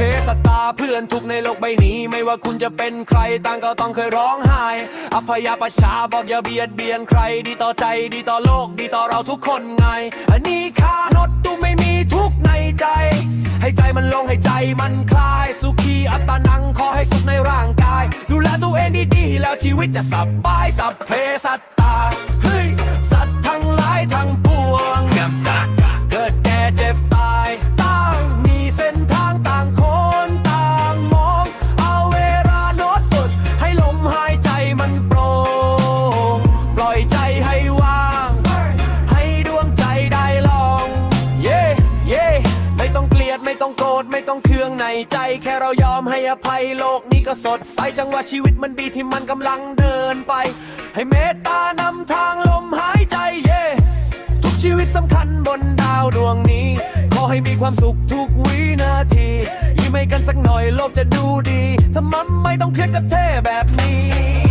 พสตาเพื่อนทุกในโลกใบนี้ ไม่ว่าคุณจะเป็นใครต่างก็ต้องเคยร้องไห้ อภัยประชาบอกอย่าเบียดเบียนใคร ดีต่อใจดีต่อโลกดีต่อเราทุกคนไง อันนี้ค่านดตูไม่มีทุกในใจ ให้ใจมันลงให้ใจมันคลาย สุขีอัตานังขอให้สุขในร่างกาย ดูแลตัวเองดีๆแล้วชีวิตจะสบายสัพเพสัต ต้องโกรธไม่ต้องเคืองในใจ แค่เรายอมให้อภัยโลกนี้ก็สดใสจังหวะชีวิตมันดีที่มันกำลังเดินไป ให้เมตตานำทางลมหายใจเย่ทุกชีวิตสำคัญบนดาวดวงนี้ ขอให้มีความสุขทุกวินาทียิ้มให้กันสักหน่อยโลกจะดูดีถ้ามันไม่ต้องเครียดกับเท่แบบนี้